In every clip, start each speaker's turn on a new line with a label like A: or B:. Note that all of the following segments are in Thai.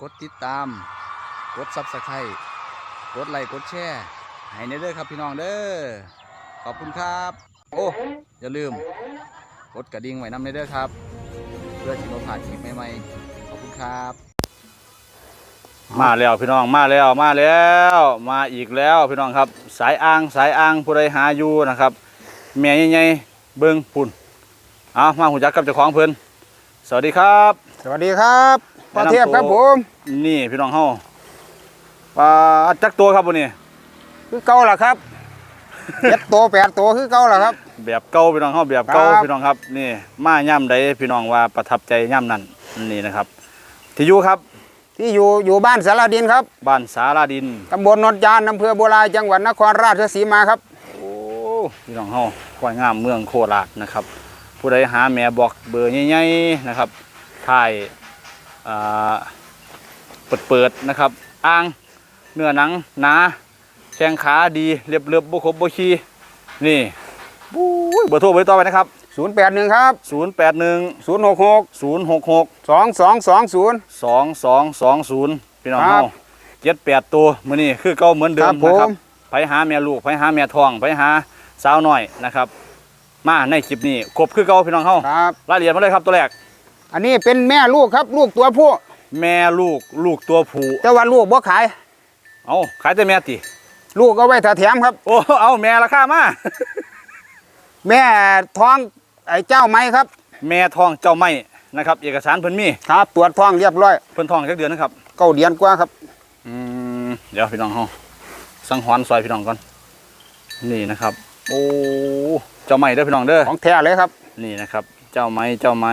A: กกดติดตาม กดซับสไครต์กดไลค์กดแชร์ให้ในเด้อครับพี่น้องเด้อขอบคุณครับ โอ้อย่าลืม กดกระดิ่งไว้นำในเด้อครับ เพื่อที่เราผ่านคลิปใหม่ๆขอบคุณครับ
B: มาแล้วพี่น้องมาแล้วมาแล้ว มาอีกแล้วพี่น้องครับ สายอ่างสายอ่างผู้ใดหาอยู่นะครับแม่ใหญ่ๆเบิ้งปุ่นเอามาหูจักกับเจ้าของเพิ่นสวัสดีครับ
C: สวัสดีครับ พ่อเทียบครับผม
B: นี่พี่น้องเฮาปลาจักตัวครับวันนี้
C: คือเก่าล่ะครับเจ็ดตัวแปดตัวคือเก่าล่ะครับ
B: แบบเก่าพี่น้องเฮาแบบเก่า
C: ครับ
B: พี่น้องครับ นี่มาย่ำใดพี่น้องว่าประทับใจย่ำนั่นนี่นะครับ ที่อยู่ครับ
C: ที่อยู่อยู่บ้านสารดินครับ
B: บ้านสาราดิน
C: ตำบลนนจานอำเภอบัวลายจังหวัดนครราชสีมาครับ
B: โอ้พี่น้องเฮาควายงามเมืองโคราชนะครับ ผู้ใดหาแม่บอกเบอร์ใหญ่ๆนะครับถ่ายอ่า เปิดเปิดๆนะครับอ่างเนื้อหนังหนาแข้งขาดีเรียบเรียบบุครบบุคีนี่บู๊ยเบอร์โทรเบอร์ต่อไปนะครับ
C: 081 ครับ
B: 081
C: 066
B: 066
C: 2220
B: 2220 พี่น้อง
C: ครั
B: เฮา
C: บ
B: เจ็ดแปดตัวมื้อนี้คือเก่าเหมือนเดิ
C: ครั
B: ม
C: บผม
B: นะครับไปหาแม่ลูกไปหาแม่ทองไปหาสาวน้อยนะครับ มาในคลิปนี้ครบคือเก่าพี่น้องเฮา
C: ครับ
B: รายละเอียดมาเลยครับตัวแรก
C: อันนี้เป็นแม่ลูกครับ ลูกตัวผู้
B: แม่ลูกลูกตัวผู้
C: แต่ว่าลูกบ่ขาย
B: เอาขายแต่แม่ติ
C: ลูกเอาไว้ถ้าแถมครับ
B: โอ้เอาแม่ราคามา
C: แม่ท้องไอ้เจ้าไม้ครับ
B: แม่ทองเจ้าไม่นะครับ เอกสารเพิ่นมี
C: ครับ ตรวจท้องเรียบร้อย
B: เพิ่นทองจักเดือนนะครับ
C: เก้าเดือนกว่าครับ
B: อืมเดี๋ยวพี่น้องเฮาสังหอนซอยพี่น้องก่อนนี่นะครับ โอ้เจ้าไม่เด้อพี่น้องเด้อ
C: ของแท้เลยครับ
B: นี่นะครับ เจ้าไม้เจ้าไม้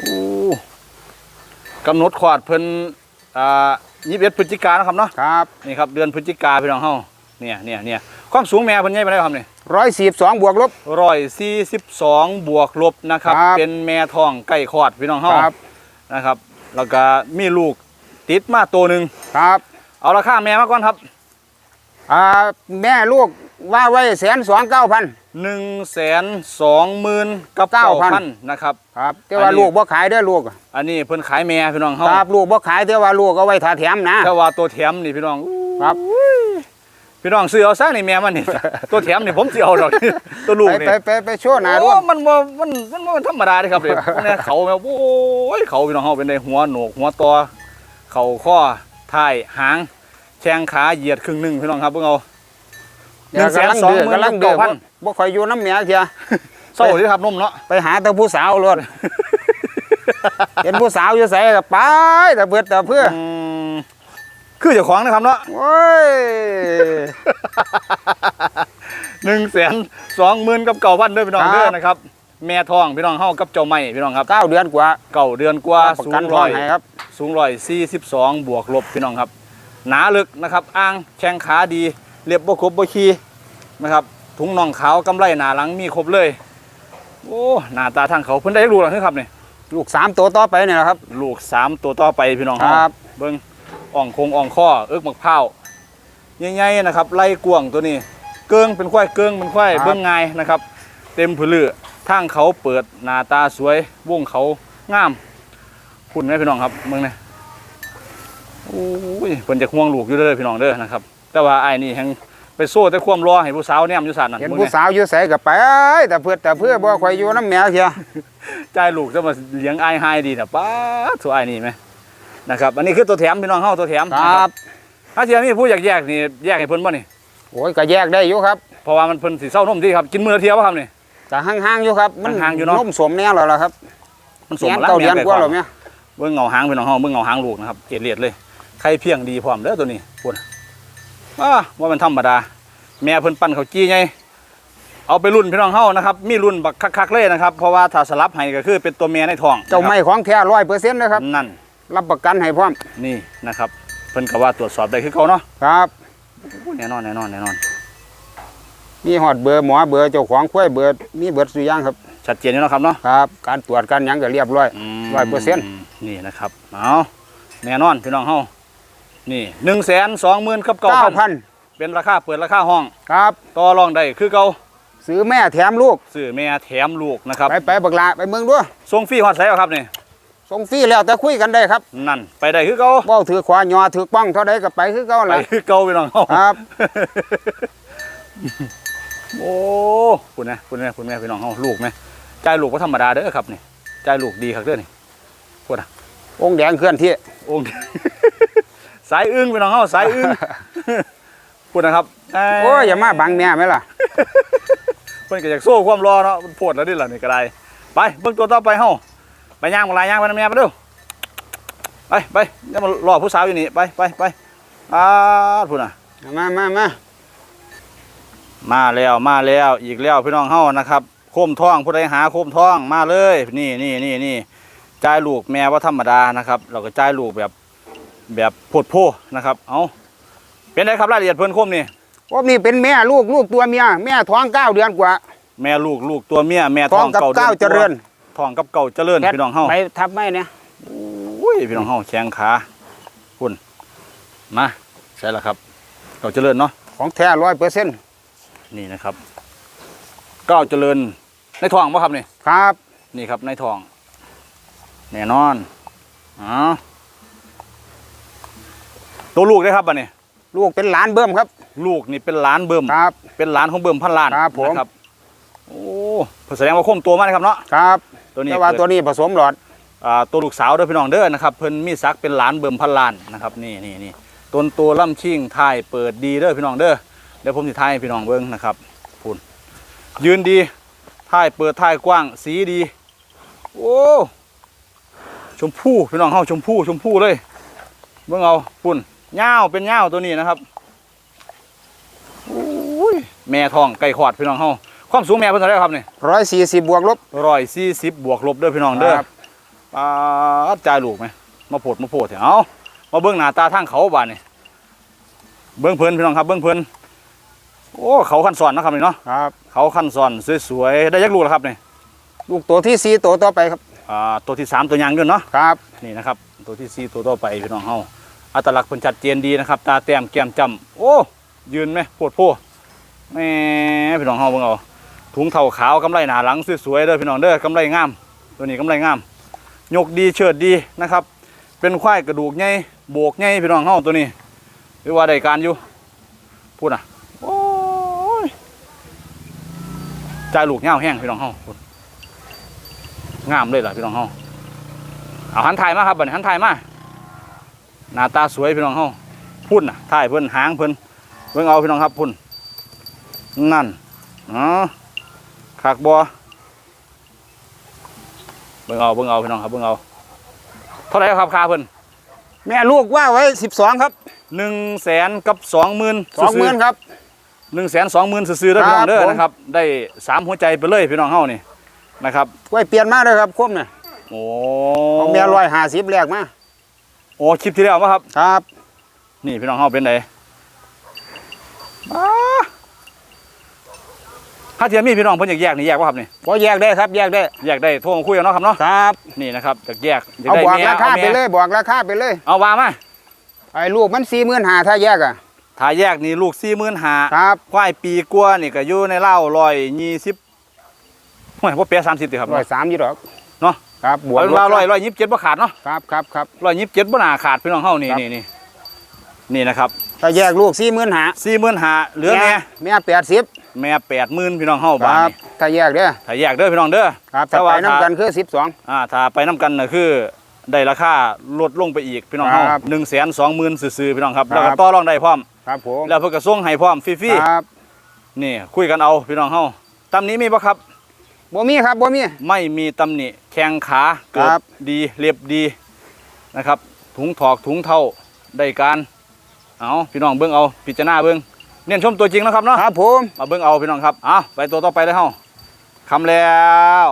B: โอ้กำหนดขวาดเพิ่นอ่ายี่สิบเอ็ดพฤศจิกายนนะครับเนาะ
C: ครับ
B: นี่ครับเดือนพฤศจิกาพี่น้องเฮาเนี่ยเนี่ยเนี่ยความสูงแม่เพิ่นใหญ่ปานใดครับนี่
C: 142บวกลบ
B: ร้อยสี่สิบสองบวกลบนะครับ
C: ครับ
B: เป็นแม่ทองไก่คลอดพี่น้องเฮา
C: ครับ
B: นะครับ แล้วก็มีลูกติดมาตัวหนึ่ง
C: ครับ
B: เอาราคาแม่มาก่อนครับ
C: อ่าแม่ลูกว่าไว้แสนสองเก้าพัน
B: หนึ่งแสนสองหมื่นกับเก้าพัน
C: 9,000
B: นะครับ
C: ครับแต่
B: อั
C: ว่าน
B: นี้
C: ลูกบ่ขายเด้อลูก
B: อันนี้เพิ่นขายแม่พี่น้องเฮา
C: ครับลูกบ่ขายแต่ว่าลูกเอาไว้ถ้าแถมนะ
B: แต่ว่าตัวแถมนี่พี่น้อง
C: ครับ
B: พี่น้องซื้อเอาซะนี่แม่มันนี่ ตัวแถมนี่ผมสิเอาดอก ตัวลูก
C: ไป
B: นี่
C: ไปไปไปโชว์หน้าด้ว
B: โอ้
C: ย
B: มันบ่มันมันบ่ธรรมดาเด้ครับเด็ก พวกเนี้ยเขาแม่โอ้ยเขาพี่น้องเฮาเป็นได้หัวโหนกหัวตอเข่าข้อท้ายหางแข้งขาเหยียดครึ่งหนึงพี่น้องครับเพิ่งเอา
C: เดี๋ยวกำลังดื้อกำลังดื้อ
B: พัน
C: บ่ค่อยอยู่น้ำเมียเถีย
B: เศร้าเลยครับนมเนาะ
C: ไปหาแต่ผู้สาวรถเห็นผู้สาวอยู่ไสก็ไปแต่เบิดแต่เพื่อ
B: อืมคือเจ้าของนะครับเนาะ
C: โอ้ย
B: หนึ่งแสนสองหมื่นกับเก่าพันเด้อพี่น้องเด้อนะครับ แม่ทองพี่น้องเฮากับเจ้าไม่พี่น้องครับ
C: เก้าเดือนกว่า
B: เก่าเดือนกว่า
C: ประ
B: สู
C: กัน
B: ง
C: ร้
B: ร้
C: อ
B: อยย
C: ให้ครับ
B: สูงร้อยสี่สิบสองบวกลบพี่น้องครับ หนาลึกนะครับ อ้างแข้งขาดี เรียบบ่ครบบ่คีนะครับถุงน่องขาวกำไรหนาหลังมีครบเลย โอ้หน้าตาทางเขาเพิ่นได้ลูกแล้วครับนี่
C: ลูกสามตัวต่อไปเนี่ยนะครับ
B: ลูกสามตัวต่อไปพี่น้อง
C: ครับ
B: เบิ้งอ่องคงอ่องข้อเอิกมักพร้าวใหญ่ๆนะครับไล่กวางตัวนี้ เกิงเป็นควายเกิงเป็นควายเบิ้งง่ายนะครับ เต็มผือลือทางเขาเปิดหน้าตาสวยวงเขางามคุณไหมพี่น้องครับเมืองนี่โอ้ยเพิ่นจะห่วงลูกอยู่เด้อพี่น้องเด้อนะครับ แต่ว่าไอ้ายนี่แฮงไปโซ่แต่ความรอให้ผู้สาวแนมอยู่สันนั่น
C: เห็น
B: บิ่ง
C: ผู้
B: นี่
C: สาวอยู่ไสก็ไปแต่เพื่อแต่เพื่อบ่ค่อยอยู่น้ำเมียเถีย
B: จ่ายลูกจะมาเลี้ยงไอ้ายให้ดีนะป้าดสัวไอ้ายนี่ไหมนะครับอันนี้คือตัวแถมพี่น้องเฮาตัวแถม
C: ค
B: นะ
C: รับ
B: ถ้าเทียมีผู้อยากแยกนี่แยกให้เพิ่นบ่นี่
C: โอ้ยก็แยกได้อยู่ครับ
B: เพราะว่ามันเพิ่นสิเศร้านมที่ครับกินมื้อละเที่ยวบ่ครับนี่
C: จะห่างๆอยู่ครับมัน
B: ห่างๆอยู่เนาะ
C: นมสมแน่แล้วล่ะครับ
B: มัน
C: แสน
B: ล้
C: เก้าเดือนกว่าแล้ว
B: แม่
C: แม่
B: เบิ่งเงาหางพี่น้องเฮาเบิ่งเงาหางลูกนะครับเกล็ดเลียดเลยไข่เพียงดีพร้อมเด้อตัวนี้พุ่น อ้าว่ามันธรรมดา แม่เพิ่นปั้นข้าวจี้ไงเอาไปรุ่นพี่น้องเฮานะครับ มีรุ่นบักคักๆเลยนะครับ เพราะว่าถ้าสลับให้ก็คือเป็นตัวเมียในท้อง
C: เจ้าไม่ของแท้ร้อยเปอร์เซ็นต์นะครับ
B: นั่น
C: รับประกันให้พร้อม
B: นี่นะครับ เพิ่นก็ว่าตรวจสอบได้คือเก่าเนาะ
C: ครับ
B: แน่นอนแน่นอนแน่นอน
C: มีหอดเบอร์หมอเบอร์เจ้าของคุ้ยเบอร์มีเบอร์สุอย่างครับ
B: ชัดเจนอยู่เนาะครับเนาะ
C: ครับ การตรวจการหยังก็เรียบร้อย
B: ม
C: ร้อยเปอร์เซ็นต์
B: นี่นะครับ เอาแน่นอนพี่น้องเฮา นี่หนึ่งแสนสองหมื่นกับเก้า
C: เก้า
B: พัน
C: พัน
B: เป็นราคาเปิดราคาห้อง
C: ครับ
B: ต่อรองได้คือเก่า
C: ซื้อแม่แถมลูก
B: ซื้อแม่แถมลูกนะครับ
C: ไปไปบักลาไปเมืองด้วย
B: ส่งฟรีฮอดไสเอาครับนี่
C: ส่งฟรีแล้วแต่คุยกันได้ครับ
B: นั่นไปได้คือเก่า
C: เบ้าถือขวายอถือป้องเท่าใดก็ไปคือเก่า
B: ไป
C: ล่ะ
B: คือเก่าพี่น้องเฮา
C: ครับ
B: โอ้คุณนะคุณแม่คุณแม่พี่น้องเฮาลูกไหมจ่ายลูกบ่ธรรมดาเด้อครับนี่จ่ายลูกดีครับเด้อนี่พูดอะ
C: องค์แดงเคลื่อนที่
B: องค์ สายอึ้งพี่น้องเฮาสายอึ้งพูดนะครับเโอ้
C: ยอย่ามาบังแม่ไหมล่ะ
B: เพิ่นก็อยากโซ่ความรอเนาะมันโพดแล้วนี่ล่ะนี่ก็ได้ไปเบิ่งตัวต่อไปเฮาไปย่างมาลายย่างไปนำแม่ไปเด้อไปไปอย่ามารอผู้สาวอยู่นี่ไปไปไปอ่าพูดน่ะ
C: มามามา
B: มาแล้วมาแล้วอีกแล้วพี่น้องเฮานะครับโคมท้องผู้ใดหาโคมท้องมาเลย นี่นี่นี่นี่จ่ายลูกแม่ว่าธรรมดานะครับ เราก็จ่ายลูกแบบ แบบโพดโพนะครับเอาเป็นไงครับรายละเอียดเพิ่นโคมนี่
C: ผมนี่เป็นแม่ลูกลูกตัวเมียแม่ท้องเก้าเดือนกว่า
B: แม่ลูกลูกตัวเมียแม่
C: ท้
B: ท้
C: อ
B: องง
C: กับ
B: เก่า
C: เก้า
B: ดือน
C: เจริญ
B: ท้องกับเก่าเจริญพี่น้องเฮา
C: ไปทับไม่เนี่ย
B: อุ้ยพี่น้องเฮาแข้งขาคุณมาใช่แล้วครับเก่าเจริญเนาะ
C: ของแท้ร้อยเปอร์เซ็นต์
B: นี่นะครับเก้าเจริญในท้องบ่ครับนี่
C: ครับ
B: นี่ครับในท้องแน่นอนอ๋อ ตัวลูกได้ครับบัดนี้
C: ลูกเป็นหลานเบิ่มครับ
B: ลูกนี่เป็นหล้านเบิ่ม
C: ครับ
B: เป็นหลานของเบิ่มพันล้าน
C: ครับผม
B: นะครับโอ้แสดงว่าโคมตัวมาเลยครับเนาะ
C: ครับ
B: ตัวนี้
C: แต่ว่า
B: เกิด
C: ตัวนี้ผสมหลอด
B: อ่าตัวลูกสาวเด้อพี่น้องเด้อนะครับเพิ่นมีศักดิ์เป็นหลานเบิ่มพันล้านนะครับนี่นี่นี่ต้นตัวล่ำชิงท้ายเปิดดีเด้อพี่น้องเด้อเดี๋ยวผมสิท้ายให้พี่น้องเบิ่งนะครับพูนยืนดีท้ายเปิดท้ายกว้างสีดี โอ้ชมพู่พี่น้องเฮาชมพู่ชมพู่เลยเบิ่งเอาพุ่น เงาวเป็นเงาวตัวนี้นะครับโอ้ยแม่ทองไก่ขอดพี่น้องเฮาความสูงแม่เพิ่นเท่าไหร่ครับนี่
C: ร้อยสี่สิบบวกลบ
B: ร้อยสี่สิบบวกลบเด้อพี่น้องเด้อ
C: ครับ
B: ปาดจ่ายลูกไหมมาโพดมาโพดเถอะเอามาเบิ้งหน้าตาทางเขาบ้านนี่เบิ้งเพลินพี่น้องครับเบิ้งเพลินโอ้เขาขั้นสอนนะครับนี่เนาะ
C: ครับ
B: เขาขั้นสอนสวยๆได้ยักลูกแล้วครับนี่
C: ลูกตัวที่สี่ตัวต่อไปครับ
B: อ่าตัวที่สามตัวยางด้วยเนาะ
C: ครับ
B: นี่นะครับ ตัวที่สี่ตัวต่อไปพี่น้องเฮา อัตลักษณ์เพิ่นชัดเจนดีนะครับ ตาแต้มแก้มจำโอ้ ยืนไหมโพดโพแม่พี่น้องเฮาเบิ่งเอาถุงเท้าขาวกำไรหนาหลังสวยๆเด้อพี่น้องเด้อกำไรงาม ตัวนี้กำไรงาม ยกดีเชิดดีนะครับ เป็นควายกระดูกใหญ่โบกใหญ่พี่น้องเฮาตัวนี้หรือว่าได้การอยู่พูดอะโอ้ยจ่ายลูกเงาวแห้งพี่น้องเฮางามเลยล่ะพี่น้องเฮาเอาหันถ่ายมาครับบัดนี้หันถ่ายมา หน้าตาสวยพี่น้องเฮาพุ่นน่ะถ่ายเพิ่นหางเพิ่นเบิ่งเอาพี่น้องครับพุ่นนั่นอ๋อขากบัวเบิ่งเอาเบิ่งเอาพี่น้องครับเบิ่งเอาเท่าไหร่ครับค่าเพิ่น
C: แม่ลูกว่าไว้สิบสองครับ
B: หนึ่งแสนกับสองหมื่น
C: สองหมื่นครับ
B: หนึ่งแสนสองหมื่นซื้อๆเด้อพี่น้องเด้อ
C: ครับผม
B: นะครับ ได้สามหัวใจไปเลยพี่น้องเฮานี่นะครับ
C: ไว้เปลี่ยนมาเลยครับคมเนี่ย
B: โอ้
C: ของแม่ร้อยห้าสิบแรกมา
B: โอ้คลิปที่แล้วมาครับ
C: ครับ
B: นี่พี่น้องเฮาเป็นไงอ้าถ้าเทียมมีพี่น้องเพิ่นอยากแยกนี่แยกป่ะครับนี่
C: พอแยกได้ครับ แยกได้
B: แยกได้โทรมาคุยกันเนาะครับเนาะ
C: ครับ
B: นี่นะครับอยากแยกย
C: เอา
B: ได้
C: บอก
B: แม่
C: ราคา
B: แม่
C: ไปเลยบอกราคาไปเลย
B: เอาว่ามา
C: ไอ้ลูกมันสี่หมื่นห้าถ้าแยกอะ
B: ถ้าแยกนี่ลูกสี่หมื่นห้า
C: ครับ
B: ควายปีกว่านี่ก็อยู่ในเล่าร้อยยี่สิบห่วยพ่อเปียสามสิบติครับ
C: ร้อยสามยี่ดอก
B: เนาะ
C: ครับบวก
B: เอาเป็นว่าร้อยร้อยยี่สิบเจ็ดบ่ขาดเนาะ
C: ครับครับครับ
B: ร้อยยี่สิบเจ็ดบ่น่าขาดพี่น้องเฮานี่
C: ครับ
B: นี่นี่นี่นะครับ
C: ถ้าแยกลูกสี่หมื่นห้า
B: สี่หมื่นห้าเหลือแม่
C: แม่แปดสิบ
B: แม่แปดหมื่นพี่น้องเฮา
C: ค
B: บ้าน
C: รับ
B: นี่
C: ถ้าแยกเด้อ
B: ถ้าแยกเด้อพี่น้องเด้อ
C: ครับ
B: แต่
C: ถ้า
B: ว่า
C: ไปน้ำกันคือสิบสอง
B: อ่าถ้าไปน้กันน่ะคือได้ราคาลดลงไปอีกพี่น้องเฮา
C: ครับ
B: หนึ่งแสนสองหมื่นซื่อๆพี่น้องครับ
C: ครับ
B: แล้วก็ต่อรองได้พร้อม
C: ครับผม
B: แล้วเพิ่นก็ส่งให้พร้อมฟรี
C: ครับ
B: ๆนี่คุยกันเอาพี่น้องเฮาตำหนี้มีปะครับ
C: บ่มีครับบ่มี
B: ไม่มีตำหนิแข้งขาเกิ
C: ครั
B: บบดีเรียบดีนะครับ ถุงถอกถุงเท่าได้การเอาพี่น้องเบิ้งเอาพิจารณาเบิ้งเน้นชมตัวจริงนะครับเนาะ
C: ครับผม
B: มาเบิ้งเอาพี่น้องครับเอาไปตัวต่อไปเลยเฮาคำแล้ว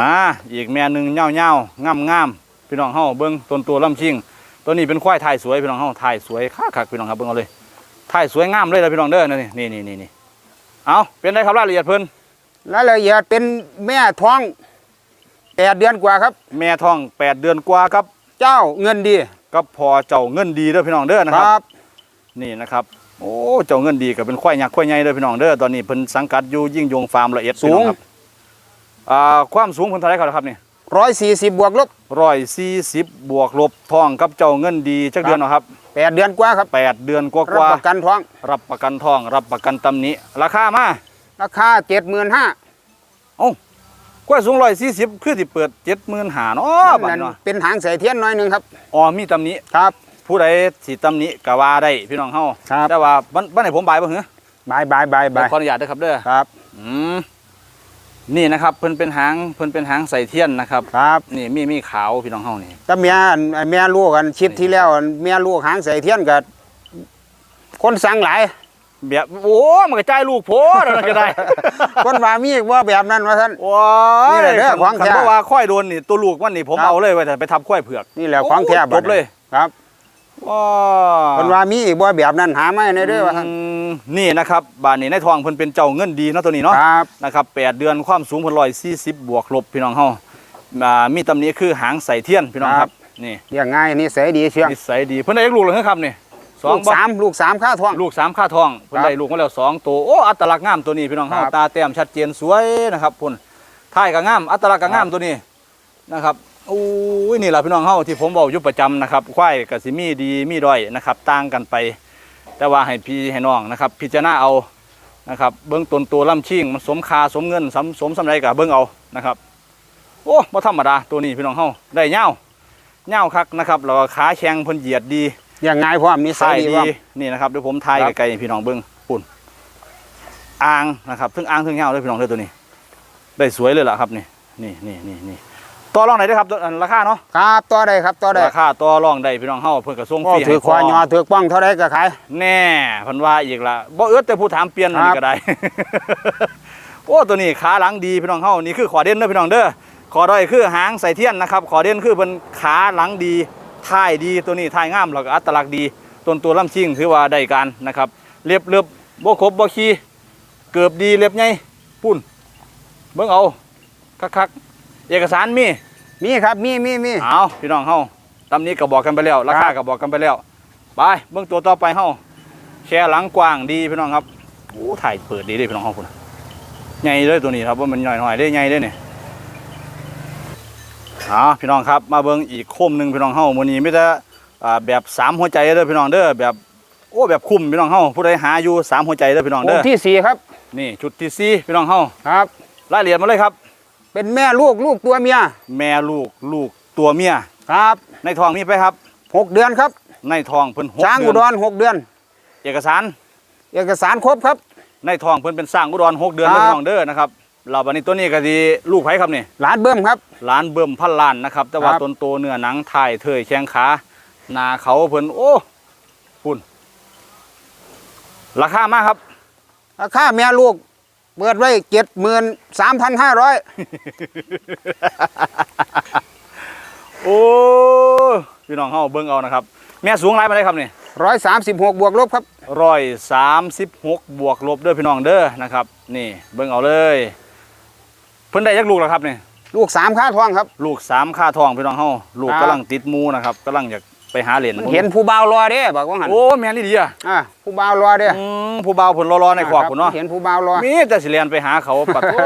B: มาอีกแม่หนึ่งเง่าเง่าง่ำง่ำพี่น้องเฮาเบิ้งต้นตัวลำชิงตัวนี้เป็นควายถ่ายสวยพี่น้องเฮาถ่ายสวยคักคักพี่น้องครับเบิ้งเอาเลยถ่ายสวยงามเลยนะพี่น้องเด้อนี่นี่นี่นี่นี่เอาเป็นไรครับรายละเอียดเพิ่น
C: รายละเอียดเป็นแม่ท้องแปดเดือนกว่าครับ
B: แม่ท้อง8เดือนกว่าครับ
C: เจ้าเงินดี
B: ก็พอเจ้าเงินดีเด้อพี่น้องเด้อนะ
C: ค
B: ค
C: รั
B: รับบนี่นะครับ โอ้เจ้าเงินดีก็เป็นควายยักษ์ควายใหญ่เด้อพี่น้องเด้อตอนนี้เพิ่นสังกัดอยู่ยิ่งยงฟาร์มละเอียด
C: สูง
B: พี่น้อครับอ่าความสูงเพิ่นเท่าไหร่ครับนี่
C: ร้อยสี่สิบบวกลบ
B: ร้อยสี่สิบบวกลบทองกับเจ้าเงินดีจักเดือนเนาะครับ
C: แปดเดือนกว่าครับ
B: แปดเดือนกว่า
C: รับ
B: กว่า
C: ประกันท้อง
B: รับประกันทอง รับประกันตำหนิราคามา
C: ราคาเจ็ดหมื่นห้า
B: ควายสูงร้อยสี่สิบคือสิเปิดเจ็ดหมื่นหาเนาะบัดนี้เนาะ
C: เป็นหางใส่เทียนหน้อยหนึ่งครับ
B: อ๋อมีตำหนิ
C: ครับ
B: ผู้ใดสิตำหนิก็ว่าได้พี่น้องเฮา
C: ครับ
B: แต่ว่าบ้านบ้านไหนผมบายบ่เหรอบา
C: ยบายบายบาย
B: ขออนุญาตเด้อครับเด้อ
C: ครับ
B: อืมนี่นะครับเพิ่นเป็นหางเพิ่นเป็นหางใส่เทียนนะครับ
C: ครับ
B: นี่มีมีขาวพี่น้องเฮานี่
C: แต่เมียอันเมียลูกกันชิปที่แล้วอันเมียลูกหางใส่เทียนกับคนสั่งหลาย
B: แบบโอ้มันก็จ่ายลูกโพดนั่นก็ได้
C: คนว่ามีว่าแบบนั้นว่าท่าน
B: ว้า
C: นี่
B: ย
C: แหละเด้อของ
B: คัน
C: แท้
B: บ่ว่าค่อยโดนนี่ตัวลูกมันนี่ผม
C: ครับ
B: เอาเลยไว้แต่ไปทับค่อยเผือก
C: นี่แหละของแท้
B: โอ้
C: บัด
B: จบเลย
C: ครับ
B: ว้า
C: คนว่ามีอีกว่าแบบนั้นหาไม่ในเด้อว่าท่าน
B: อืมนี่นะครับบ้านนี้ในทองเพิ่นเป็นเจ้าเงินดีเนาะตัวนี้เนาะ
C: ครับ
B: นะครับแปดเดือนความสูงเพิ่น140บวกลบพี่น้องเฮาอ่ามีตำหนิคือหางใส่เทียนพี่น้องครับนี่
C: เรียงง่ายนี่เสยดีเชียง
B: นิสัยดีเพิ่นได้ลูกเลยครับนี่ สอง
C: ลูก
B: บ่
C: สามลูกสามค่าท้อง
B: ลูกสามค่าทองเพิ่น
C: ครับ
B: ได้ลูกมาแล้วสองตัวโอ้อัตลักษณ์งามตัวนี้พี่น้องเฮา
C: ครับ
B: ตาแต้มชัดเจนสวยนะครับพุ่นท้ายก็งามอัตลักษณ์ก็งามตัวนี้นะครับอู้ยนี่ล่ะพี่น้องเฮาที่ผมบอกอยู่ประจำนะครับควายก็สิมีดีมีด้อยนะครับต่างกันไป แต่ว่าให้พี่ให้น้องนะครับ พิจารณาเอานะครับ เบื้องต้นตัวลำชิงมันสมค่าสมเงินสมสมสำไรกับเบื้องเอานะครับ โอ้บ่ธรรมดาตัวนี้พี่น้องเฮาได้เงาว เงาวคักนะครับแล้วก็ขาแข็งเพิ่นเหยียดดี
C: เรียงง่ายพร้อมนิสั
B: ถ่ายย
C: ดี
B: ดี
C: พร้อม
B: นี่นะครับเดี๋ยวผมถ่าย
C: ครับ
B: ไกลๆให้พี่น้องเบิ้งปุ่นอ่างนะครับทั้งอ่างทั้งเงาเลยพี่น้องเลยตัวนี้ ได้สวยเลยล่ะครับนี่นี่นี่นี่นี่ต่อรองไหนได้ครับตัวอันราคาเนาะ
C: ครับต่อได้ครับต่อได้
B: ราคาต่อรองได้พี่น้องเฮาเพิ่นกระส่ง
C: ก็
B: ฟรี
C: ถือควายยอถือป้องเท่าไรก็ขาย
B: แน่เพิ่นว่าอีกล่ะบ่เอื้อแต่ผู้ถามเปลี่ยนนั่น
C: ครับ
B: ก็ได้ โอ้ตัวนี้ขาหลังดีพี่น้องเฮานี่คือขอเด่นเด้อพี่น้องเด้อขอด้อยคือหางใส่เทียนนะครับขอเด่นคือเพิ่นขาหลังดี ท้ายดีตัวนี้ท้ายงามแล้วก็อัตลักษณ์ดีต้นตัวลำชิงถือว่าได้การนะครับเรียบเรียบบ่ครบบ่ขี้เกือบดีเรียบไงปุ่นเบิ่งเอาคักๆเอกสารมี
C: มีครับมีมีมี
B: เอาพี่น้องเฮาตำนี้ก็บอกกันไปแล้วราคาก็บอกกันไปแล้วไปเบิ่งตัวต่อไปเฮาแช่หลังกว้างดีพี่น้องครับโอ้ถ่ายเปิดดีเด้พี่น้องเฮาพุ่นน่ะใหญ่เลยตัวนี้ครับว่ามันหน่อยๆได้ใหญ่เด้เนี่ย เอาพี่น้องครับมาเบิ่งอีกโคมหนึงพี่น้องเฮามื้อนี้มีแต่อ่าแบบสามหัวใจเด้อพี่น้องเด้อแบบโอ้แบบคุ้มพี่น้องเฮาผู้ใดหาอยู่สามหัวใจเด้อพี่น้อง
C: ว
B: เด้
C: ง
B: อ
C: ที่สี่ครับ
B: นี่ชุดที่สี่พี่น้องเฮา
C: ครับ
B: รายละเอียดมาเลยครับ
C: เป็นแม่ลูกลูกตัวเมีย
B: แม่ลูกลูกตัวเมีย
C: ครับ
B: ในท้องมีไปครับ
C: หกเดือนครับ
B: ในท้องเพิ่นหก
C: ช้าง
B: เดื
C: อุ
B: อน
C: ดรหกเดือน
B: เอกสาร
C: เอกสารครบครับ
B: ในท้องเพิ่นเป็นสร้างอุดรหกเดือน
C: ครับ
B: เด้อพี่น้องเด้อนะครับ เราบัดนี้ตัวนี้ก็สิลูกไผครับนี่
C: หลานเบิ้มครับ
B: หลานเบิ่มพันล้านนะครับ แต่ว่า
C: ครับ
B: ต้นโตเนื้อหนังถ่ายเถยแข้งขาหน้าเขาเพิ่นโอ้พุ่นราคามากครับ
C: ราคาแม่ลูก เปิดไว้เจ็ดหมื่นสามพันห้าร้อย
B: โอ้พี่น้องเฮาเบิ่งเอานะครับ แม่สูงหลายปานใดครับนี่
C: ร้อยสามสิบหกบวกลบครับ
B: ร้อยสามสิบหกบวกลบเด้อพี่น้องเด้อนะครับ นี่เบิ่งเอาเลยเพิ่นได้ยักลูกแล้วครับนี่
C: ลูกสามค่าทองครับ
B: ลูกสามค่าทองพี่น้องเฮาลูก
C: ครับ
B: กำลังติดหมูนะครับกำลังอยากไปหาเหรียญ
C: เห็นผู้บ่าวรอเด้บอกว่าหัน
B: โอ้แม่นอี่ดีอะ
C: อ่าผู้บ่าวรอเด้
B: อืมผู้บ่าวเพิ่นรอๆในขวากพุ่นเนาะ
C: เห็นผู้บ่าวรอ
B: มีแต่สิเรียนไปหาเขาปัดโอ้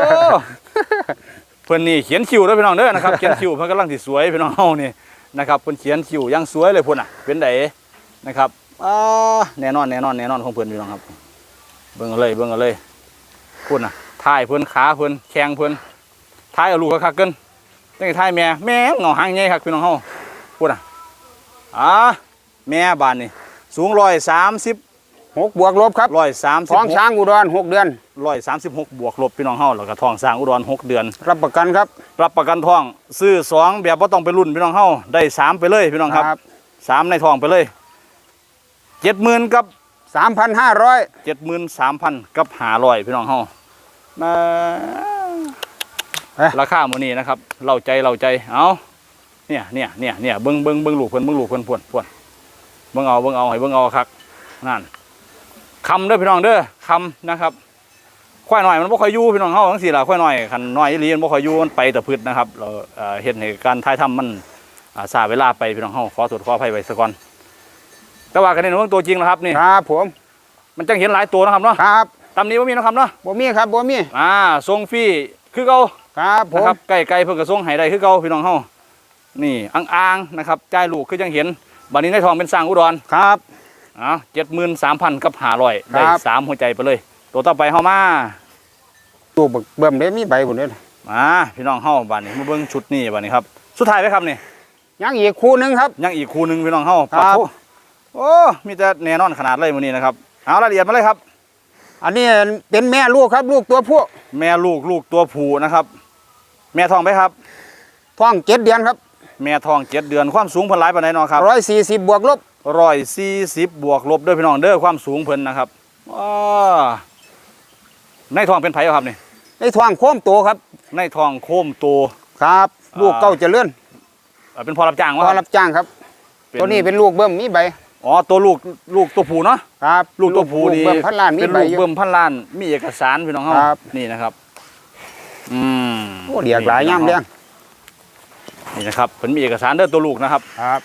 B: เพิ่นนี่เขียนคิวเด้อพี่น้องเด้อนะครับเขียนคิวเพิ่นกำลังสิสวยพี่น้องเฮานี่นะครับเพิ่นเขียนคิวอยังสวยเลยพุ่นน่ะเป็นไดนะครับอ่าแน่นอนแน่นอนแน่นอนของเพิ่นพี่น้องครับ เบิ่งเอาเลยเบิ่งเอาเลยพุ่นน่ะท้ายเพิ่นขาเพิ่นแข้งเพิ่น ท้ายเอาลูกคักๆเกินตั้งแต่ท้ายแม่แม่เงาหางใหญ่ครับพี่น้องเฮาพุ่นน่ะอ่าแม่บานนี่สูง130
C: หกบวกลบครับ
B: ร้อยสามสิบ
C: ท้องช้างอุดรหกเดือน
B: ร้อยสามสิบหกบวกลบพี่น้องเฮาแล้วก็ทองสร้างอุดรหกเดือน
C: รับประกันครับ
B: รับประกันทองซื้อสองแบบว่าต้องไปรุ่นพี่น้องเฮาได้สามไปเลยพี่น้องครับสามในทองไปเลยเจ็ดหมื่นกับ
C: สามพันห้าร้อย
B: เจ็ดหมื่นสามพันกับหาร้อยพี่น้องเฮามา ราคาหมื้นี้นะครับเราใจเราใจเอาเนี่ยเนี่ยเนี่ยเนี่ยเบิ้งเบิ้งเบิ้งลูกเพิ่นเบิ้งลูกเพิ่นพวนพวนเบิ้งเอาเบิ้งเอาให้เบิ้งเอาคักนั่นคำเด้อพี่น้องเด้อคำนะครับควายหน่อยมันบ่ค่อยอยู่พี่น้องเฮาจังซี่ล่ะควายหน่อยคันน้อยอีหลีมันบ่ค่อยอยู่มันไปแต่พืชนะครับเราเอ่อเฮ็ดให้การถ่ายทำมันอ่าสาเวลาไปพี่น้องเฮาขอโทษขออภัยไว้ซะก่อนแต่ว่ากันในเรื่องตัวจริงแล้วครับนี่
C: ครับผม
B: มันจังเห็นหลายตัวนะครับเนาะ
C: ครับ
B: ตำนี้ว่ามีนะครับเนาะ
C: บ่มีครับบ่มี
B: อ่าทรงฟรีคือเก่า
C: ครับผ
B: นะ
C: ม
B: ครับไก่ไก่เพิ่นก็ทรงให้ได้คือเก่าพี่น้องเฮานี่อ่างๆนะครับจ่ายลูกคือจังเห็นบัดนี้ในทองเป็นสร้างอุดร
C: ครับ
B: อ่า73,000กับ500ได้
C: ครับ
B: สามหัวใจไปเลย ตัวต่อไปเฮามา
C: ตู้บักเบิ่มได้มีใบพุ่นเด้อ
B: มาพี่น้องเฮาบัดนี้มาเบิ่งชุดนี้บัดนี้ครับ สุดท้ายไหมครับนี่
C: ยังอีกคู่หนึงครับ
B: ยังอีกคู่หนึงพี่น้องเฮา
C: ครับ
B: ปะโถโอ้มีแต่แน่นอนขนาดเลยมื้อนี้นะครับเอารายละเอียดมาเลยครับ
C: อันนี้เป็นแม่ลูกครับ ลูกตัวผู้
B: แม่ลูกลูกตัวผู้นะครับ แม่ทองไปครับ
C: ท้องเจ็ดเดือนครับ
B: แม่ทองเจ็ดเดือนความสูงเพิ่นหลายปานใดเนาะครับ
C: ร้อยสี่สิบบวกลบ
B: ร้อยสี่สิบบวกลบเด้อพี่น้องเด้อความสูงเพิ่นนะครับว้าในทองเป็นไผเอาครับนี่
C: ในท้องโค้มโตครับ
B: ในทองโคมโต
C: ครับ ลูก
B: อ่า
C: เก้าเจริญ
B: เอ่อเป็นพอรับจ้าง
C: พ
B: วะ
C: อรับจ้างครับ ตัวนี้เป็นลูกเบิ่มมีใบ
B: อ๋อตัวลูกลูกตัวผู้เนาะ
C: ครับ
B: ลูกตัวผู้นี่
C: เบิ่มพันล้านมี
B: เป็น
C: ใบ
B: ลูก
C: อยู่
B: เบิ่มพันล้านมีเอกสารพี่น้องเฮา
C: ครับ
B: นี่นะครับ อืม
C: โอ้เดียกหลายย่ำเลี้ยง
B: นี่นะครับเพิ่นมีเอกสารเด้อตัวลูกนะครับ
C: ครับ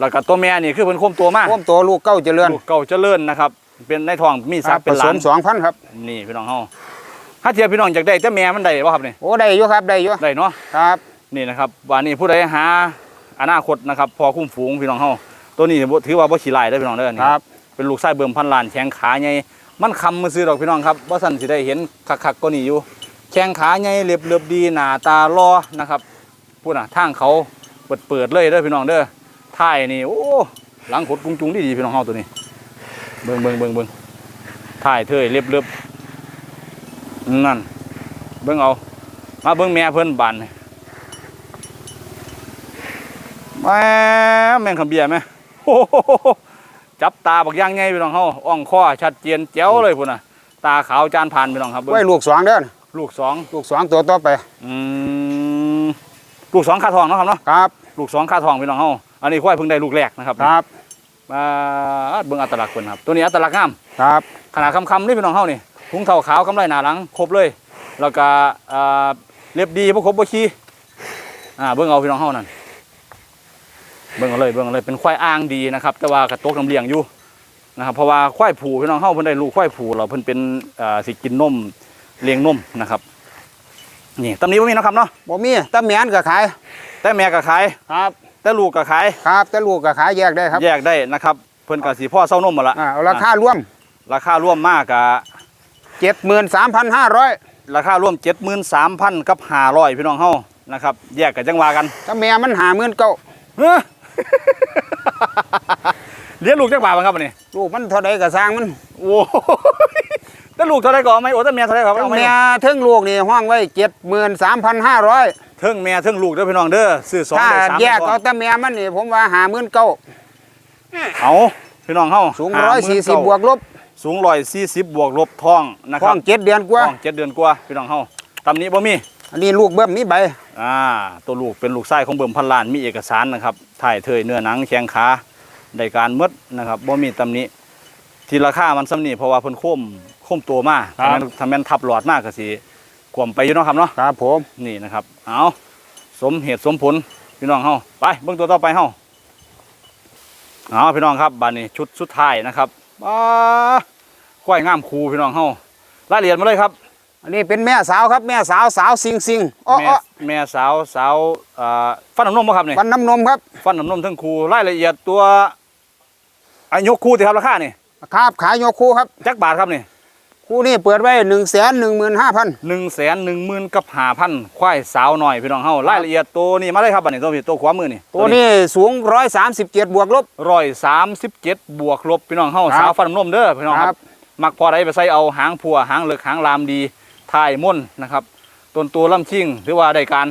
B: แล้วก็ตัวแม่นี่คือเพิ่นโคมตัวมา
C: โค้มโตลูกเก้าเจริญ
B: ลูกเก่าเจริญนะครับ เป็นในทองมี
C: ค
B: สั
C: รั
B: ก
C: บ
B: เป็น
C: ผ
B: ห
C: ส
B: ลามน
C: สองพันครับ
B: นี่พี่น้องเฮาถ้าเทียบพี่น้องอยากได้แต่แม่มันได้บ่ครับนี่
C: โอ้ได้อยู่ครับได้อยู่
B: ได้เนาะ
C: ครับ
B: นี่นะครับวันนี้ผู้ใดหาอนาคตนะครับ พอคุ้มฝูงพี่น้องเฮา ตัวนี้บ่ถือว่าบ่ขี้ลายได้อพี่น้องเด้อนี่
C: ครับ
B: เป็นลูกไส้เบิ่มพันล้านแข้งขาใหญ่มันคำมือซื้อดอกพี่น้องครับบ่สั่นสิได้เห็นคักๆก็นี่อยู่แข้งขาใหญ่เรียบเรียบดีหน้าตารอนะครับพูดน่ะทางเขาเปิดเปิดๆเลยเด้อพี่น้องเด้อท้ายนี่โอ้หลังขดปุงจุงดีๆพี่น้องเฮาตัวนี้ เบิ่งเบิ่งเบิ่งเบิ่งท้ายเทยเรียบเรียบนั่นเบิ่งเอา มาเบิ่งแม่เพิ่นบานนี่แม่แม่งขำเบียร์ไหมโอ้โห จับตาบักย่างไงพี่น้องเฮาอ่องข้อชัดเจนแจ๋วเลยพุ่นน่ะ ตาขาวจานผ่านพี่น้องครับเบิ่ง
C: ไว้ลูกสองเด้อ
B: ลูกสอง
C: ลูกสองตัวต่อไป
B: อืมลูกสองค่าทองเนาะครับเนาะ
C: ครับ
B: ลูกสองค่าทองพี่น้องเฮาอันนี้ควายเพิ่งได้ลูกแรกนะครับ
C: ครับ
B: มาเบิ่งอัตลักษณ์เพิ่นครับ ตัวนี้อัตลักษณ์งาม
C: ครับ
B: ขนาดคำๆนี่พี่น้องเฮานี่ถุงเท้าขาวกำไรหน้าหลังครบเลย แล้วก็อ่าเล็บดีบ่ครบบ่ขี้อ่าเบิ่งเอาพี่น้องเฮานั่น เบิ่งเอาเลยเบิ่งเอาเลยเป็นควายอ้างดีนะครับ แต่ว่ากระตกน้ำเลี้ยงอยู่นะครับเพราะว่าควายผูพี่น้องเฮาเพิ่นได้ลูกควายผูแล้วเพิ่นเป็นอ่าสิกินนมเลี้ยงนมนะครับนี่ตำนี้บ่มีเนาะครับเนาะ
C: บ่มีแตะแมนก็ขาย
B: แต่แม่ก็ขาย
C: ครับ
B: แต่ลูกก็ขาย
C: ครับแต่ลูกก็ขายแยกได้ครับ
B: แยกได้นะครับ เพิ่นก็สิพ่อเซานมหมดละ
C: อ่าเอาราคาร่วม
B: ราคาร่วมมากกะ
C: เจ็ดหมื่นสามพันห้าร้อย
B: ราคาร่วม73,000กับ500พี่น้องเฮานะครับ แยกกันจังว่ากัน
C: ถ้าแม่มันหาหมื่นเก้า
B: เฮ้อเลี้ยงลูกจักบาทบ้างครับอันนี้
C: ลูกมันเท่าใดก็สร้างมัน
B: โอ้ยแต่ลูกเท่าไรก็เอาไหมโอ้แต่เมียเท่าไรก็เอา
C: ถ้า
B: ไหม
C: แม่เทิงลูกนี่ห้องไว้เจ็ดหมื่นสามพันห้าร้อย
B: เทิงเมียเทิงลูกเด้อพี่น้องเด้อซื้อสอง
C: ถ้า
B: ได้สาม
C: แยก
B: ได้ส
C: เอา
B: อง
C: แต่แม่มันนี่ผมว่าหาหมื่นเก้า
B: เอาพี่น้องเฮา
C: สูง
B: ห้า
C: ร้อย
B: หมื่
C: สี่
B: น
C: สิบ
B: เก้า
C: บวกลบ
B: สูงร้อยสี่สิบบวกลบท้องนะค
C: ห้
B: รั
C: อบงเจ็ดเดือนกว่า
B: ท้องเจ็ดเดือนกว่าพี่น้องเฮาตำนี้บ่มี
C: อันนี้ลูกเบิ้มมีใบ
B: อ่าตัวลูกเป็นลูกไส้ของเบิ่มพันล้านมีเอกสารนะครับถ่ายเทยเนื้อหนังแข้งขาได้การหมดนะครับบ่มีตำหนี้ที่ราคามันซ้ำนี่เพราะว่าเพิ่นโค้มโค้มตัวมา
C: ครับ
B: ทำแม่นทำแม่นทับหลอดมากก็สิกวมไปอยู่เนาะครับเนาะ
C: ครับผม
B: นี่นะครับเอาสมเหตุสมผลพี่น้องเฮาไปเบิ่งตัวต่อไปเฮาเอาพี่น้องครับบัดนี้ชุดสุดท้ายนะครับบ้าควายงามคูพี่น้องเฮารายละเอียดมาเลยครับ
C: อันนี้เป็นแม่สาวครับแม่สาวสาวสิงสิงอ้อ
B: แม่แม่สาวสาวเอ่อฟันน้ำนมบ่ครับนี่
C: ๆวันน้ำนมครับ
B: ฟันน้ำนมทั้งคูรายละเอียดตัวอายุคูติครับราคานี่
C: ครับขายโยคูครับ
B: จักบาทครับนี่
C: คู่นี้เปิดไว้หนึ่งแสนหนึ่งหมื่นห้าพัน
B: หนึ่งแสนหนึ่งหมื่นกับห้าพันควายสาวหน่อยพี่น้องเฮารายละเอียดตัวนี้มาเลยครับบัดนี้ตัวนี้ตัวขวามือนี่
C: ตัวนี้สูงร้อยสามสิบเจ็ดบวกลบ
B: ร้อยสามสิบเจ็ดบวกลบพี่น้องเฮา
C: ครับ
B: สาวฟันน้ำนมเด้อพี่น้องค
C: ครั
B: รับบมักพอได้ไปใส่เอาหางผัวหางเหลือกหางลามดี ถ่ายม่นนะครับต้นตัวลำชิงหรือว่าได้การ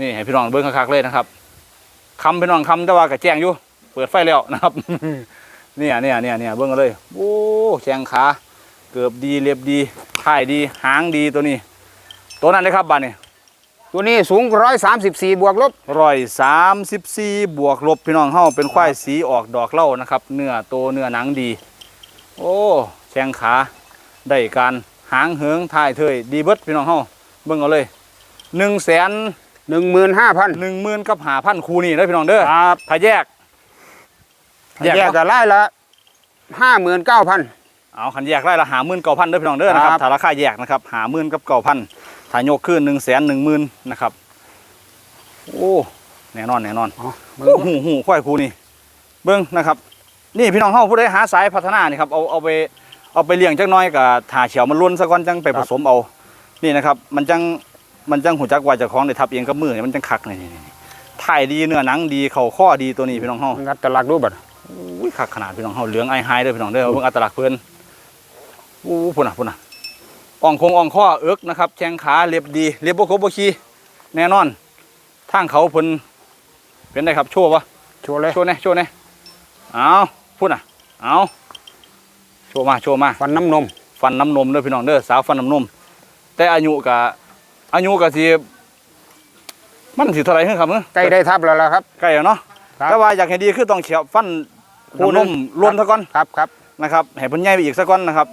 B: นี่ให้พี่น้องเบิ้งคักๆเลยนะครับคำพี่น้องคำแต่ว่ากับแจ้งอยู่เปิดไฟแล้วนะครับเนี่ยเนี่ยเนี่ยเนี่ยเบิ้งกันเลยโอ้แข้งขาเกือบดีเรียบดีถ่ายดีหางดีตัวนี้ ตัวนั้นเลยครับบ้านนี่
C: ตัวนี้สูงร้อยสามสิบสี่บวกลบ
B: ร้อยสามสิบสี่บวกลบพี่น้องเฮาเป็นควายสีออกดอกเหล่านะครับ เนื้อโตเนื้อหนังดี โอ้แข้งขาได้การ หางเหิงถ่ายเทยดีเบิดพี่น้องเฮาเบิ่งเอาเลยหนึ่งแสน
C: หนึ่งหมื่นห้าพัน
B: หนึ่งหมื่นกับหาพันคูนี่เลยพี่น้องเด้อ
C: ครับ
B: ถ้าแยก แยก
C: แยก
B: เนาะ
C: กันไล่ละห้าหมื่นเก้าพัน
B: เอาขันแยกไล่ละหาหมื่นเก้าพันเด้อพี่น้องเด้อนะครับ
C: ครับ
B: ถ้าราคาแยกนะครับหาหมื่นกับเก้าพันถ้ายกขึ้นหนึ่งแสนหนึ่งหมื่นนะครับโอ้แน่นอนแน่นอน
C: เบิ่
B: โอ้
C: ง
B: หูหูควายครูนี่เบิ้งนะครับ นี่พี่น้องเฮาผู้ใดหาสายพัฒนานี่ครับเอาเอาไป เอาไปเลี้ยงจักหน้อยกับถาเฉียวมันล้วนซะก่อนจังไปผสมเอา นี่นะครับ มันจังมันจังหูจักว่าเจะคล้าของได้ทับเองกับมือนี่มันจังคักนี่นี่นี่ถ่ายดีเนื้อหนังดีเข่าข้อดีตัวนี้พี่น้องเฮา
C: งัดตลักดูบัด
B: อุ้ยคักขนาดพี่น้องเฮาเหลืองไอไฮเด้อพี่น้องเด้อเบิ่งอัตลักษณ์เพิ่นอู้พุ่นน่ะพุ่นน่ะอ่องคงอ่องข้อเอิกนะครับแข้งขาเรียบดีเรียบบ่ครบบ่ขี้แน่นอนทางเขาเพิ่นเป็นได้ครับโชว์ปะ
C: โชว์เลย
B: โชว์แน่โชว์แน่เอาพูดน่ะเอา โชว์มาโชว์มา
C: ฟันน้ำนม
B: ฟันน้ำนมเด้อพี่น้องเด้อสาวฟันน้ำนม แต่อายุกะอายุกะสิมันสิเท่าไหร่ขึ้นครับเมื่อ
C: ใกล้ได้ทับแล้วล่ะครับ
B: ใกล้แล้วเนาะ
C: ครับ
B: แต่ว่าอยากให้ดีคือต้องเขียวฟัน
C: คู่
B: น้ำนม
C: หนึ่ง
B: ล้วนซะก่อน
C: ครับครับ
B: นะครับให้เพิ่นใหญ่ไปอีกซะก่อนนะครับ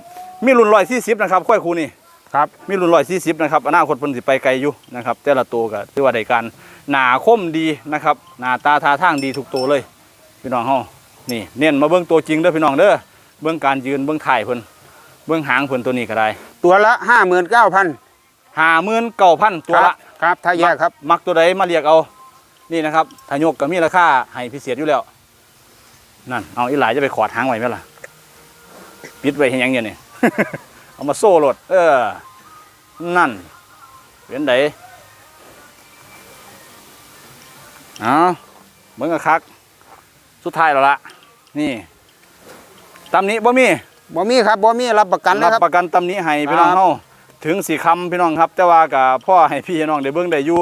B: มีรุ่นร้อยสี่สิบนะครับค่อยครูนี่
C: ครับ
B: มีรุ่นร้อยสี่สิบนะครับอนาคตเพิ่นสิไปไกลอยู่นะครับ แต่ละตัวก็ถือว่าได้การหนาคมดีนะครับหน้าตาท่าทางดีทุกตัวเลย พี่น้องเฮานี่เน้นมาเบิ่งตัวจริงเด้อพี่น้องเด้อ เบิ่งการยืนเบิ่งถ่ายเพิ่นเบิ่งหางเพิ่นตัวนี้ก็ได้
C: ตัวละห้าหมื่นเก้าพัน
B: ห้าหมื่นเก้าพันตัวละ
C: ครับถ้าแยกครับ
B: มักตัวใดมาเรียกเอา นี่นะครับถ้ายกก็มีราคาให้พิเศษอยู่แล้ว นั่น เอาอีหลายจะไปขอดหางไว้ไหมล่ะ ปิดไว้ให้หยังเนี่ยนี่เอามาโซ่รถเออ นั่นเป็นไดเอาเบิ่งกะคัก สุดท้ายแล้วล่ะนี่ ตำหนี้บ่มี
C: บ่มีครับบ่มีรับประกันนะ
B: รับ
C: ครับ
B: ประกันตำหนี้ให้พี่น้อง
C: ครับ
B: เฮาถึงสีคำพี่น้องครับ แต่ว่ากับพ่อให้พี่น้องได้เบิ่งได้อยู่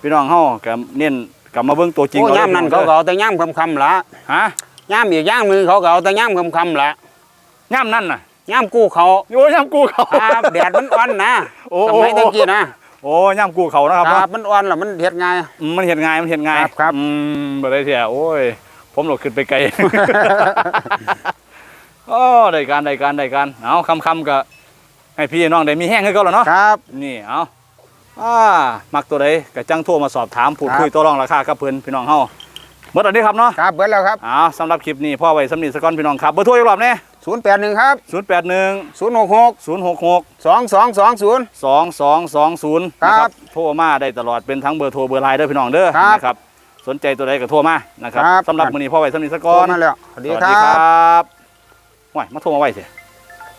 B: พี่น้องเฮาก็เน้นกลับมาเบิ่งตัวจริง
C: โอ้
B: เอา
C: ย่ามนั่น
B: ด้
C: เขา
B: อ
C: ก็เอาแต่ย่ามคำคำๆละ
B: ฮะ
C: ย่ามอีกย่ามมือเขาก็เอาแต่ย่ามคำคำๆละ
B: ย่ำนั่นน่ะ
C: ย่ามกู้เขา
B: โอ้ย่ำกูเขา
C: ครับแดดมันอ่อนนะ
B: โอ้
C: สมัยตะกี้นะ
B: โอ้ย่ำกูเขานะครับ
C: ครั
B: เนาะ
C: บมันอ่อนแล้วมันเฮ็ดง่าย
B: อืมมันเห็นง่ายมันเห็นง่าย
C: ครับครับ
B: อืมบ่ได้เสียโอ้ยผมหลดขึ้นไปไกล โอ้ได้การได้การได้การเอาคำคำๆก็ให้พี่น้องได้มีแห้งให้เขาแล้วเนาะ
C: ครับ
B: นี่เอาอ่ามักตัวใดก็จังโทรมาสอบถามพูด
C: ครับ
B: คุยตัวรองราคากับเพิ่นพี่น้องเฮาหมดอันนี้ครับเนาะ
C: ครับเบิดแล้วครับ
B: เอ้าสำหรับคลิปนี้พ่อไว้สำนีสกอนพี่น้องครับเบอร์โทรอีกรอบแน่
C: 081ครับ
B: 081
C: 066
B: 066
C: 2220
B: 2220
C: ครับ
B: โทรมาได้ตลอดเป็นทั้งเบอร์โทรเบอร์ไลน์เด้อพี่น้องเด้อ
C: ครับ
B: นะครับสนใจตัวใดก็โทรมานะครับ
C: ครับ
B: สำหรับมื้อนี้พ่อไว้สำนีสก
C: โทร
B: อน
C: มาแล้วสวัสดี
B: สวัส
C: ค
B: ดี
C: รั
B: ครับ บว้ายมาโทรมาไว้สิ